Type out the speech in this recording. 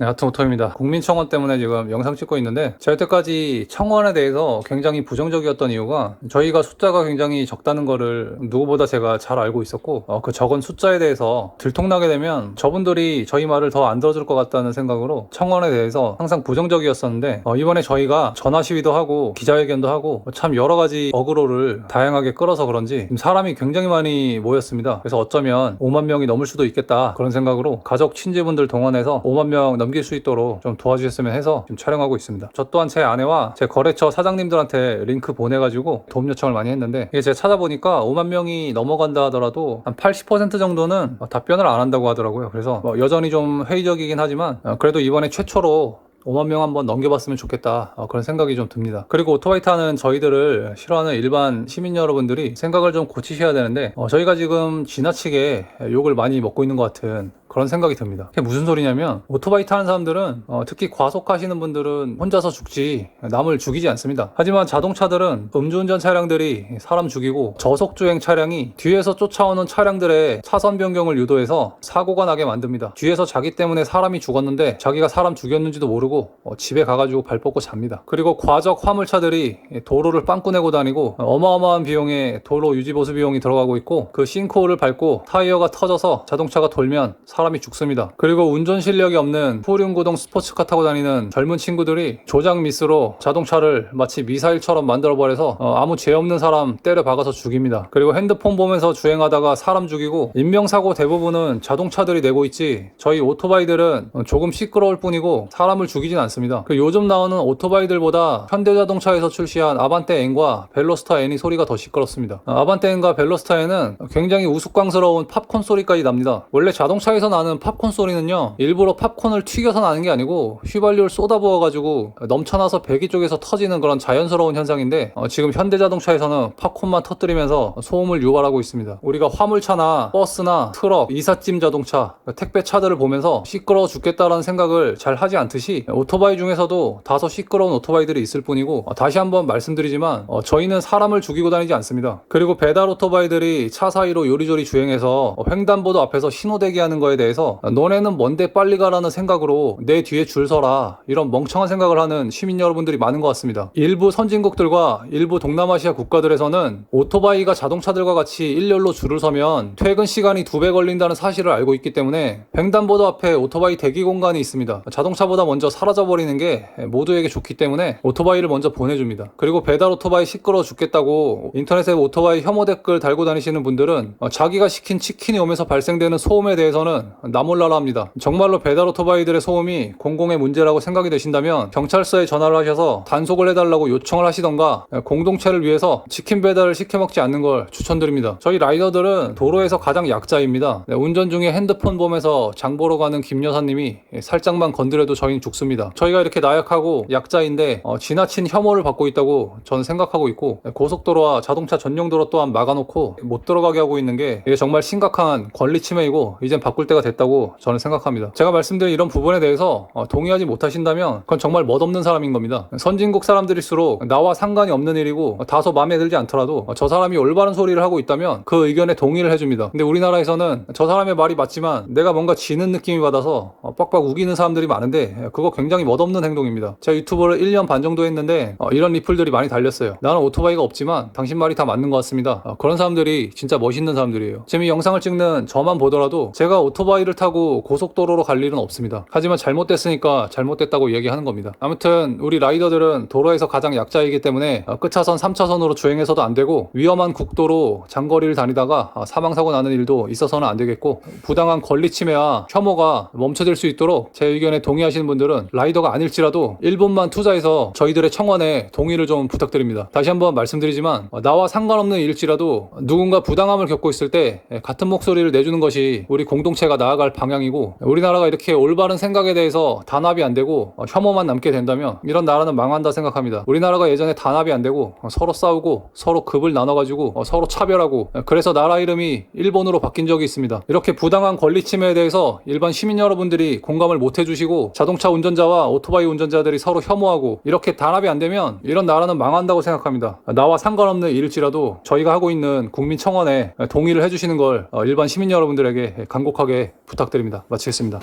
네, 하트 오토입니다. 국민청원 때문에 지금 영상 찍고 있는데 제가 여태까지 청원에 대해서 굉장히 부정적이었던 이유가 저희가 숫자가 굉장히 적다는 거를 누구보다 제가 잘 알고 있었고 어, 그 적은 숫자에 대해서 들통나게 되면 저분들이 저희 말을 더 안 들어줄 것 같다는 생각으로 청원에 대해서 항상 부정적이었었는데 어, 이번에 저희가 전화 시위도 하고 기자회견도 하고 참 여러 가지 어그로를 다양하게 끌어서 그런지 사람이 굉장히 많이 모였습니다. 그래서 어쩌면 5만 명이 넘을 수도 있겠다 그런 생각으로 가족 친지분들 동원해서 5만 명 넘길 수 있도록 좀 도와주셨으면 해서 지금 촬영하고 있습니다. 저 또한 제 아내와 제 거래처 사장님들한테 링크 보내가지고 도움 요청을 많이 했는데 이게 제가 찾아보니까 5만 명이 넘어간다 하더라도 한 80% 정도는 어, 답변을 안 한다고 하더라고요. 그래서 뭐 여전히 좀 회의적이긴 하지만 어, 그래도 이번에 최초로 5만 명 한번 넘겨봤으면 좋겠다 어, 그런 생각이 좀 듭니다. 그리고 오토바이 타는 저희들을 싫어하는 일반 시민 여러분들이 생각을 좀 고치셔야 되는데 어, 저희가 지금 지나치게 욕을 많이 먹고 있는 것 같은 그런 생각이 듭니다. 그게 무슨 소리냐면 오토바이 타는 사람들은 어, 특히 과속하시는 분들은 혼자서 죽지 남을 죽이지 않습니다. 하지만 자동차들은 음주운전 차량들이 사람 죽이고 저속주행 차량이 뒤에서 쫓아오는 차량들의 차선 변경을 유도해서 사고가 나게 만듭니다. 뒤에서 자기 때문에 사람이 죽었는데 자기가 사람 죽였는지도 모르고 어, 집에 가가지고 발 뻗고 잡니다. 그리고 과적 화물차들이 도로를 빵꾸 내고 다니고 어마어마한 비용에 도로 유지 보수 비용이 들어가고 있고 그 싱크홀을 밟고 타이어가 터져서 자동차가 돌면 사 람이 죽습니다. 그리고 운전 실력이 없는 후륜구동 스포츠카 타고 다니는 젊은 친구들이 조작 미스로 자동차를 마치 미사일처럼 만들어버려서 어, 아무 죄 없는 사람 때려 박아서 죽입니다. 그리고 핸드폰 보면서 주행하다가 사람 죽이고 인명사고 대부분은 자동차들이 내고 있지 저희 오토바이들은 조금 시끄러울 뿐이고 사람을 죽이진 않습니다. 그 요즘 나오는 오토바이들보다 현대자동차에서 출시한 아반떼 N과 벨로스타 N이 소리가 더 시끄럽습니다. 어, 아반떼 N과 벨로스타 N은 굉장히 우스꽝스러운 팝콘 소리까지 납니다. 원래 자동차에서 나는 팝콘 소리는요 일부러 팝콘을 튀겨서 나는 게 아니고 휘발유를 쏟아부어가지고 넘쳐나서 배기 쪽에서 터지는 그런 자연스러운 현상인데 어, 지금 현대자동차에서는 팝콘만 터뜨리면서 소음을 유발하고 있습니다. 우리가 화물차나 버스나 트럭, 이삿짐 자동차, 택배 차들을 보면서 시끄러워 죽겠다라는 생각을 잘 하지 않듯이 오토바이 중에서도 다소 시끄러운 오토바이들이 있을 뿐이고 어, 다시 한번 말씀드리지만 어, 저희는 사람을 죽이고 다니지 않습니다. 그리고 배달 오토바이들이 차 사이로 요리조리 주행해서 어, 횡단보도 앞에서 신호 대기하는 거에 대해서 너네는 뭔데 빨리 가라는 생각으로 내 뒤에 줄 서라 이런 멍청한 생각을 하는 시민 여러분들이 많은 것 같습니다. 일부 선진국들과 일부 동남아시아 국가들에서는 오토바이가 자동차들과 같이 일렬로 줄을 서면 퇴근 시간이 두 배 걸린다는 사실을 알고 있기 때문에 횡단보도 앞에 오토바이 대기 공간이 있습니다. 자동차보다 먼저 사라져 버리는 게 모두에게 좋기 때문에 오토바이를 먼저 보내줍니다. 그리고 배달 오토바이 시끄러워 죽겠다고 인터넷에 오토바이 혐오 댓글 달고 다니시는 분들은 어, 자기가 시킨 치킨이 오면서 발생되는 소음에 대해서는 나몰라라 합니다. 정말로 배달 오토바이들의 소음이 공공의 문제라고 생각이 되신다면 경찰서에 전화를 하셔서 단속을 해달라고 요청을 하시던가 공동체를 위해서 치킨 배달을 시켜 먹지 않는 걸 추천드립니다. 저희 라이더들은 도로에서 가장 약자입니다. 네, 운전 중에 핸드폰 보면서 장 보러 가는 김 여사님이 살짝만 건드려도 저희는 죽습니다. 저희가 이렇게 나약하고 약자인데 어, 지나친 혐오를 받고 있다고 저는 생각하고 있고 고속도로와 자동차 전용도로 또한 막아놓고 못 들어가게 하고 있는 게 정말 심각한 권리 침해이고 이젠 바꿀 때가 됐다고 저는 생각합니다. 제가 말씀드린 이런 부분에 대해서 어, 동의하지 못하신다면 그건 정말 멋없는 사람인 겁니다. 선진국 사람들일수록 나와 상관이 없는 일이고 어, 다소 마음에 들지 않더라도 어, 저 사람이 올바른 소리를 하고 있다면 그 의견에 동의를 해줍니다. 근데 우리나라에서는 저 사람의 말이 맞지만 내가 뭔가 지는 느낌이 받아서 어, 빡빡 우기는 사람들이 많은데 예, 그거 굉장히 멋없는 행동입니다. 제가 유튜브를 1년 반 정도 했는데 어, 이런 리플들이 많이 달렸어요. 나는 오토바이가 없지만 당신 말이 다 맞는 것 같습니다. 어, 그런 사람들이 진짜 멋있는 사람들이에요. 지금 이 영상을 찍는 저만 보더라도 제가 오토바이 를 타고 고속도로로 갈 일은 없습니다. 하지만 잘못됐으니까 잘못됐다고 얘기하는 겁니다. 아무튼 우리 라이더들은 도로에서 가장 약자이기 때문에 어, 끝차선 3차선으로 주행해서도 안 되고 위험한 국도로 장거리를 다니다가 어, 사망사고 나는 일도 있어서는 안 되겠고 부당한 권리 침해와 혐오가 멈춰질 수 있도록 제 의견에 동의하시는 분들은 라이더가 아닐지라도 1분만 투자해서 저희들의 청원에 동의를 좀 부탁드립니다. 다시 한번 말씀드리지만 어, 나와 상관없는 일일지라도 누군가 부당함을 겪고 있을 때 예, 같은 목소리를 내주는 것이 우리 공동체가 나아갈 방향이고 우리나라가 이렇게 올바른 생각에 대해서 단합이 안 되고 어, 혐오만 남게 된다면 이런 나라는 망한다 생각합니다. 우리나라가 예전에 단합이 안 되고 어, 서로 싸우고 서로 급을 나눠가지고 어, 서로 차별하고 어, 그래서 나라 이름이 일본으로 바뀐 적이 있습니다. 이렇게 부당한 권리 침해에 대해서 일반 시민 여러분들이 공감을 못 해주시고 자동차 운전자와 오토바이 운전자들이 서로 혐오하고 이렇게 단합이 안 되면 이런 나라는 망한다고 생각합니다. 나와 상관없는 일일지라도 저희가 하고 있는 국민청원에 동의를 해주시는 걸 어, 일반 시민 여러분들에게 간곡하게 부탁드립니다. 마치겠습니다.